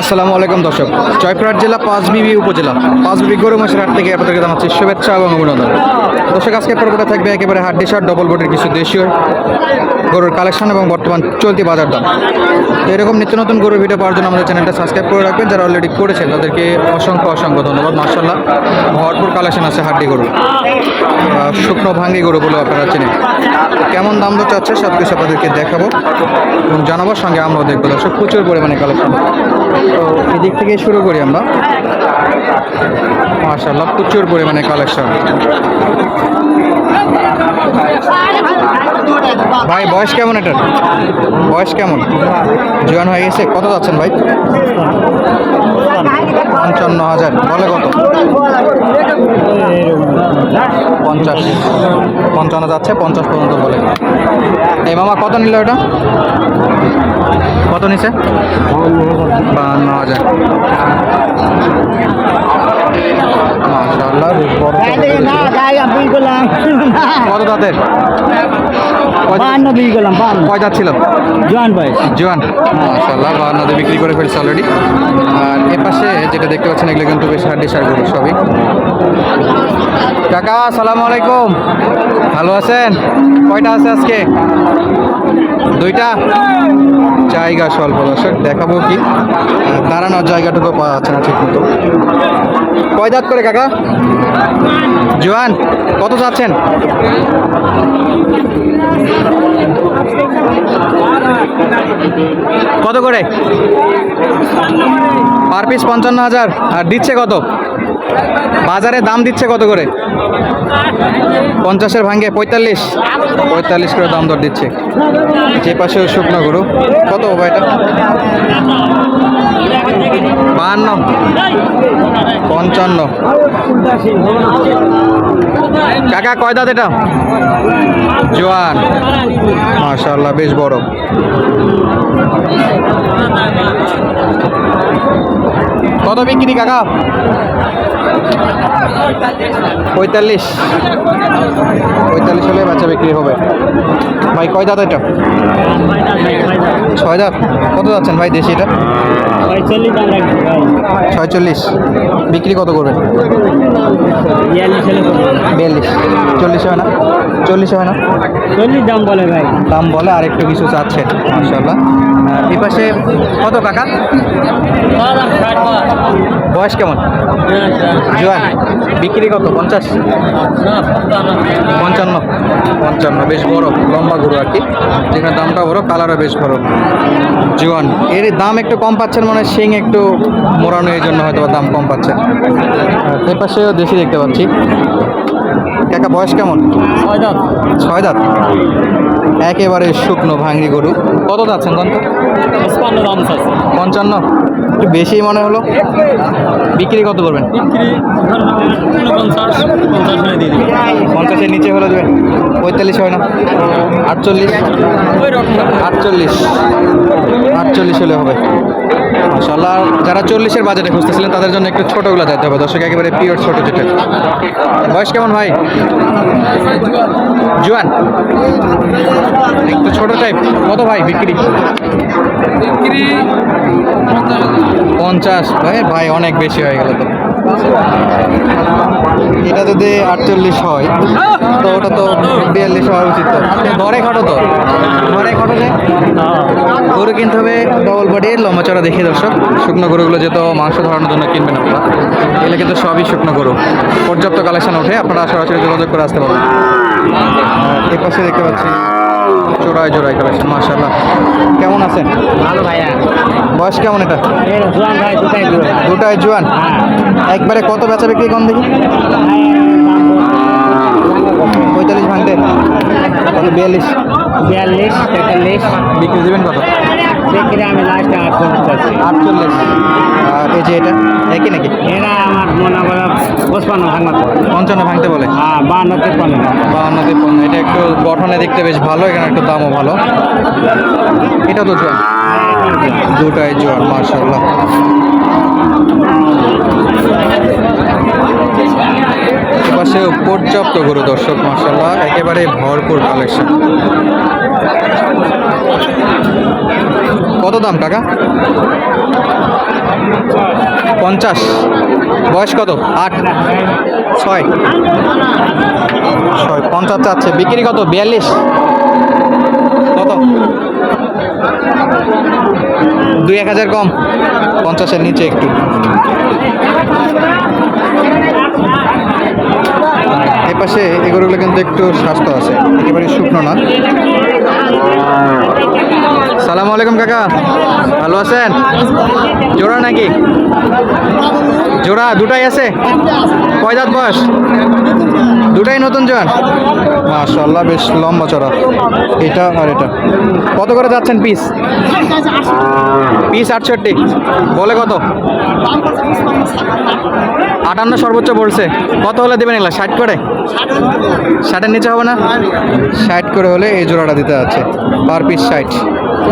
আসসালামু আলাইকুম দর্শক। জয়পুরহাট জেলা পাঁচবিবি উপজেলা। পাঁচবিবি গরু মাসের হাট থেকে আপনাদেরকে জানাচ্ছি শুভেচ্ছা এবং অভিনন্দন। দর্শক, আজকে পর্বটা থাকবে একেবারে হাড্ডি শার্ট ডবল বোর্ডের কিছু দেশীয় গরুর কালেকশন এবং বর্তমান চলতি বাজার দাম। তো এরকম নিত্য নতুন গরুর ভিডিও পাওয়ার জন্য আমাদের চ্যানেলটা সাবস্ক্রাইব করে রাখবেন। যারা অলরেডি করেছেন, তাদেরকে অসংখ্য অসংখ্য ধন্যবাদ। মার্শাল্লাহ ভরপুর কালেকশন আছে হাড্ডি গরু শুকনো ভাঙ্গি গরুগুলো আপনারা চেনেন। কেমন দাম দর চাচ্ছে সব কিছু আপনাদেরকে দেখাবো এবং জানাবার সঙ্গে আমরাও দেখব। দর্শক, প্রচুর পরিমাণে কালেকশন তো এদিক থেকে শুরু করি আমরা। মার্শাল্লাহ প্রচুর পরিমাণে কালেকশন ভাই, বয়স কেমন এটার? বয়স কেমন? জোয়ান হয়ে গেছে? কত যাচ্ছেন ভাই? পঞ্চান্ন হাজার। বলে কত? পঞ্চাশ। পঞ্চান্ন যাচ্ছে, পঞ্চাশ পর্যন্ত বলে। এই মামা কত নিল এটা? কত নিছে? বাহান্ন হাজার। মাশাআল্লাহ বেশ বড় কত দাঁতের? কয়- বাহান্ন বিক্রি করলাম বাহান্ন কয় দাঁত ছিল? জোয়ান ভাই জোয়ান মাশাআল্লাহ বাহান্নতে বিক্রি করে ফেলছে অলরেডি আর এ পাশে যেটা দেখতে পাচ্ছেন এগুলো কিন্তু বেশ হাড্ডি সার গরু সবই। কাকা আসসালামু আলাইকুম। ভালো আছেন? কয়টা আছে আজকে? দুইটা? জায়গা স্বল্প দর্শক দেখাবো কি। দাঁড়ানোর জায়গাটুকু পাওয়া যাচ্ছে না ঠিক মতো কয় দাঁত করে কাকা? জোয়ান, কত চাচ্ছেন? কত করে? পার পিস পঞ্চান্ন হাজার। আর দিচ্ছে কত? বাজারে দাম দিচ্ছে কত করে? পঞ্চাশের ভাঙ্গে পঁয়তাল্লিশ। পঁয়তাল্লিশ করে দাম দর দিচ্ছে। যে পাশে শুকনো গরু। কত হবে এটা? বাহান্ন। পঞ্চান্ন। কাকা কয় দাঁত এটা? জোয়ান। মাশাল্লাহ বেশ বড়। কত বিক্রি কাকা? পঁয়তাল্লিশ। পঁয়তাল্লিশ হলে বাচ্চা বিক্রি হবে। ভাই কয় দাঁত এটা? ছয় দাঁত। কত যাচ্ছেন ভাই দেশি এটা? ছয়চল্লিশ। বিক্রি কত করবেন? বিয়াল্লিশ। চল্লিশ হয় না? চল্লিশ হয় না? চল্লিশ দাম বলে ভাই। দাম বলে আর একটু কিছু চাচ্ছে মাশাল্লাহ আর এই পাশে কত কাকা? বয়স কেমন? জোয়ান। বিক্রি কত? পঞ্চাশ? পঞ্চান্ন। পঞ্চান্ন বেশ বড় লম্বা গরু আর কি। যেখানে দামটা বড় কালারও বেশ বড়। জোয়ান এর দাম একটু কম পাচ্ছেন মানে শিং একটু মোড়ানো এই জন্য হয়তো বা দাম কম পাচ্ছেন। এ পাশেও দেশি দেখতে পাচ্ছি। কাকা বয়স কেমন? ছয় দাঁত। ছয় দাঁত। একেবারে শুকনো ভাঙড়ি গরু। কত যাচ্ছেন কত পঞ্চান্ন দাম আছে। পঞ্চান্ন? একটু বেশি মনে হলো। বিক্রি কত করবেন? বিক্রি পঞ্চাশ পঞ্চাশ দিয়ে পঞ্চাশের নিচে হলে দেবেন পঁয়তাল্লিশ হয় না। আটচল্লিশ। আটচল্লিশ। আটচল্লিশ হলে হবে। মাশাল্লাহ যারা চল্লিশের বাজেটে খুঁজতেছিলেন তাদের জন্য একটু ছোটোগুলো যেতে হবে। দর্শক একেবারে পিওর ছোটো যেটা। বয়স কেমন ভাই? জুয়ান? একটু ছোটো টাইপ কত ভাই বিক্রি? বিক্রি পঞ্চাশ। ভাই ভাই অনেক বেশি হয়ে গেল তো। এটা যদি আটচল্লিশ হয়, তো ওটা তো বিয়াল্লিশ হওয়া উচিত তো। ধরে খাটো তো? ধরে খাটো যে? গরু কিনতে হবে ডবল বডির লম্বা চড়া দেখে দর্শক। শুকনো গরুগুলো যেহেতু মাংস ধরানোর জন্য কিনবেন আপনারা। এগুলো কিন্তু সবই শুকনো গরু। পর্যাপ্ত কালেকশন ওঠে আপনারা সরাসরি যোগাযোগ করে আসতে পারবেন। এ পাশে দেখতে পাচ্ছি জোড়ায় জোড়ায় কালেকশন মার্শাল্লাহ কেমন আছেন? ভালো ভাইয়া। বয়স কেমন এটা? দূরে জোয়ান একবারে কত বেচা বিক্রি কম দেখি? পঁয়তাল্লিশ ভাঙতে। বিয়াল্লিশ। বিয়াল্লিশ তেতাল্লিশ। বিক্রি দেবেন কত? বিক্রি আমি লাস্টে আটচল্লিশ চাচ্ছি আটচল্লিশ আর এই যে এটা একই নাকি? এরা আমার মনে করে ভাঙা পঞ্চান্ন ভাঙতে বলে? হ্যাঁ বান্ন তেপ্পান্ন। তিপ্পান্ন এটা একটু গঠনে দেখতে বেশ ভালো এখানে একটু দামও ভালো। এটা তো জোয়ার দুটাই জোয়ার মার্শাল্লাহ পর্যাপ্ত গরু, দর্শক মার্শাল্লাহ একেবারে ভরপুর কালেকশন কত দাম, কাকা? পঞ্চাশ। বয়স কত? আট। ছয়। ছয়, পঞ্চাশ চাচ্ছে বিক্রি কত? বিয়াল্লিশ। কত? দুই এক হাজার কম। পঞ্চাশের নিচে একটু। পাশে এগুলোগুলো কিন্তু একটু স্বাস্থ্য আছে একেবারে শুকনো না। সালাম আলাইকুম কাকা, ভালো আছেন? জোড়া নাকি? জোড়া, দুটাই আছে? কয় দাঁত বয়স? দুটাই নতুন জন মাশাল্লাহ বেশ লম্বা চড়া। এটা আর এটা। কত করে যাচ্ছেন পিস পিস আটষট্টি। বলে কত? আটান্ন সর্বোচ্চ বলছে। কত হলে দেবেন এগুলা? ষাট করে? ষাটের নিচে হবে না? ষাট করে হলে এই জোড়াটা দিতে আছে। পার পিস ষাট।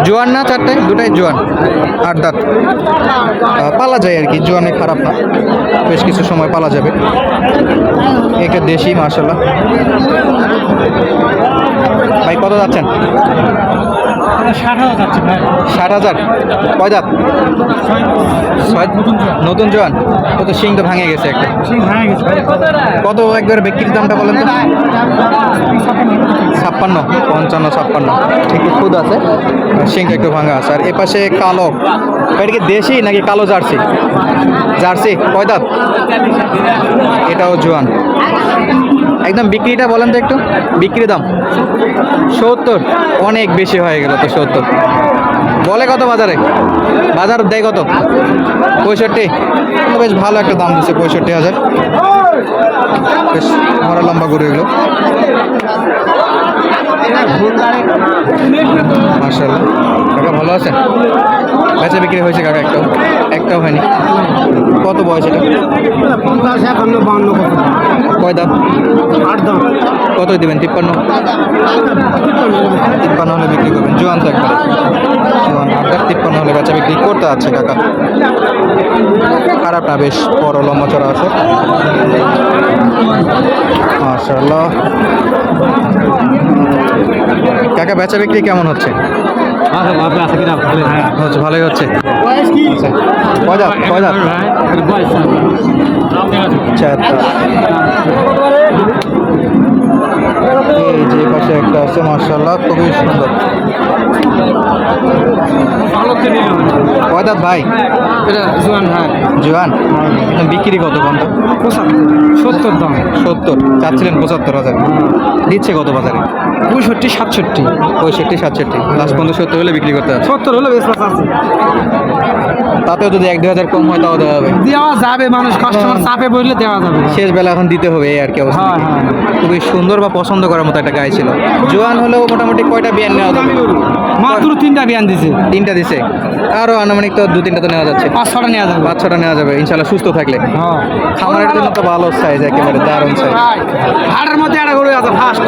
জোয়ান না চারটে দুটাই জোয়ান, আট দাঁত। পালা যায় আর কি, জোয়ানে খারাপ না। বেশ কিছু সময় পালা যাবে। এটা দেশি মার্শাল্লাহ ভাই, কত যাচ্ছেন? ষাট হাজার কয় দাঁত? নতুন জোয়ান? কত শিং তো ভাঙে গেছে একটা। কত একবার ব্যক্তির দামটা বলেন তো? ছাপ্পান্ন পঞ্চান্ন ছাপ্পান্ন। ঠিক খুদ আছে। শিংটা একটু ভাঙা আছে। আর এ পাশে কালো। এটা কি দেশি নাকি কালো জার্সি? জার্সি। কয় দাঁত? এটাও জোয়ান। একদম বিক্রিটা বলেন তো একটু। বিক্রি দাম। সত্তর। অনেক বেশি হয়ে গেল তো সত্তর। বলে কত বাজারে? বাজার দেয় কত? পঁয়ষট্টি। বেশ ভালো একটা দাম দিচ্ছে পঁয়ষট্টি হাজার। বেশ মরা লম্বা গরু এগুলো মার্শাল্লাহ কাকা ভালো আছেন? বেচা বিক্রি হয়েছে কাকা একটাও। একটাও হয়নি। কত বয়স এটা? পঞ্চাশ একান্ন বান্ন কয় দাম আট দাম কত দিবেন তিপ্পান্ন? তিপ্পান্ন হলে বিক্রি করবেন। জোয়ান তো একবার। জোয়ান আটটা তিপ্পান্ন হলে বেচা বিক্রি করতে আছে কাকা। না বেশ বড় লম্বা চড়া আছে। মাশাল্লাহ কাকা, বেচা বিক্রি কেমন হচ্ছে? হ্যাঁ হচ্ছে, ভালোই হচ্ছে। কয় দাঁত কয় দাঁত? বয়স আচ্ছা আচ্ছা। এই পাশে একটা আছে মার্শাল্লাহ খুবই সুন্দর। ভাই? জোয়ান হ্যাঁ জোয়ান? বিক্রি কত সত্তর দাম সত্তর। চাচ্ছিলেন পঁচাত্তর হাজার। দিচ্ছে কত বাজারে? পঁয়ষট্টি সাতষট্টি। পঁয়ষট্টি সাতষট্টি। লাস্ট পর্যন্ত সত্তর হলে বিক্রি করতে হবে সত্তর হলে বেশ আছে। তাতেও যদি এক দু হাজার কম হয় তাও দেওয়া হবে। দেওয়া যাবে মানুষ কাস্টমার চাপে বললে দেওয়া যাবে। শেষ বেলা এখন দিতে হবে এই আর কি অবস্থা। হ্যাঁ, হ্যাঁ। খুবই সুন্দর বা পছন্দ করার মতো একটা ছিল জোয়ান হলেও মোটামুটি কয়টা বিয়ান নেওয়া যাবে? মাত্র তিনটা বিয়ান দিছে। তিনটা দিছে। আরও আনুমানিক তো দু তিনটা তো নেওয়া যাচ্ছে। পাঁচ ছটা নেওয়া যাবে। পাঁচ ছটা নেওয়া যাবে ইনশাল্লাহ সুস্থ থাকলে। হ্যাঁ। খামারের জন্য তো ভালো সাইজ একেবারে দারুণ সাইজ হাটের মধ্যে একটা গরু আছে ফার্স্ট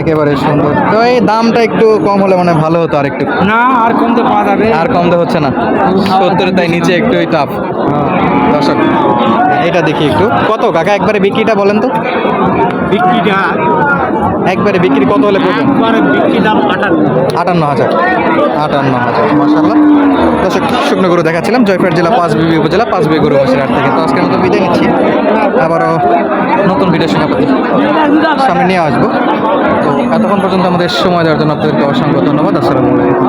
একেবারে সুন্দর। তো এই দামটা একটু কম হলে মানে ভালো হতো আর একটু না আর কমতে পাওয়া যাবে। আর কম তো হচ্ছে না। সত্তর তাই নিচে একটুই টাফ দর্শক এটা দেখি একটু। কত? কাকা একবারে বিক্রিটা বলেন তো। বিক্রিটা একবারে বিক্রি কত হলে একবারে বিক্রি দাম আটান্ন। আটান্ন হাজার। আটান্ন হাজার মাসাল্লাহ দর্শক শুকনো গরু দেখাচ্ছিলাম জয়পুর জেলা পাঁচবিবি উপজেলা পাঁচবিবি গরু হাট থেকে। তো আজকের মতো বিদায় নিচ্ছি। আবারও নতুন ভিডিও শুনে সামনে নিয়ে আসব। তো এতক্ষণ পর্যন্ত আমাদের সময় দেওয়ার জন্য আপনাদেরকে অসংখ্য ধন্যবাদ। আসসালামু আলাইকুম।